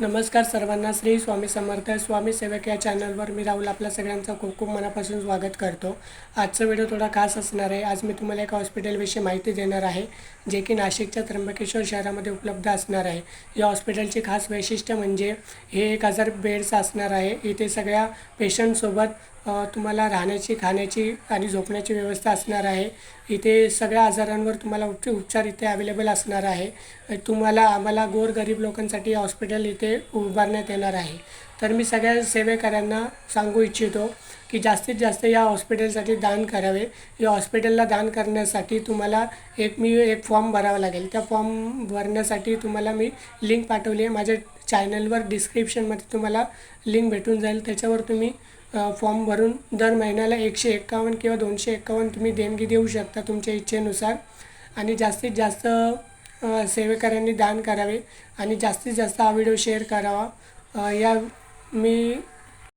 नमस्कार सर्वांना. श्री स्वामी समर्थ स्वामी सेवक या चॅनलवर मी राहुल आपल्या सगळ्यांचं खूप खूप मनापासून स्वागत करतो. आजचा व्हिडिओ थोडा खास असणार आहे. आज मी तुम्हाला एका हॉस्पिटलविषयी माहिती देणार आहे जे की नाशिकच्या त्र्यंबकेश्वर शहरामध्ये उपलब्ध असणार आहे. या हॉस्पिटलची खास वैशिष्ट्य म्हणजे हे एक हजार बेड्स असणार आहे. इथे सगळ्या पेशंटसोबत तुम्हाला राहण्याची खाण्याची आणि झोपण्याची व्यवस्था असणार आहे. इथे सगळ्या आजारांवर तुम्हाला उप उपचार इथे अवेलेबल असणार आहे. तुम्हाला आम्हाला गोरगरीब लोकांसाठी हॉस्पिटल इथे उभारण्यात येणार आहे. तर मी सगळ्या सेवेकऱ्यांना सांगू इच्छितो की जास्तीत जास्त या हॉस्पिटलसाठी दान करावे. या हॉस्पिटलला दान करण्यासाठी तुम्हाला एक मी एक फॉर्म भरावा लागेल. त्या फॉर्म भरण्यासाठी तुम्हाला मी लिंक पाठवली आहे. माझ्या चॅनलवर डिस्क्रिप्शनमध्ये तुम्हाला लिंक भेटून जाईल. त्याच्यावर तुम्ही फॉर्म भरून दर महिन्याला एकशे एक्कावन्न किंवा दोनशे एक्कावन्न तुम्ही देणगी देऊ शकता तुमच्या इच्छेनुसार. आणि जास्तीत जास्त सेवेकऱ्यांनी दान करावे आणि जास्तीत जास्त हा व्हिडिओ शेअर करावा. या मी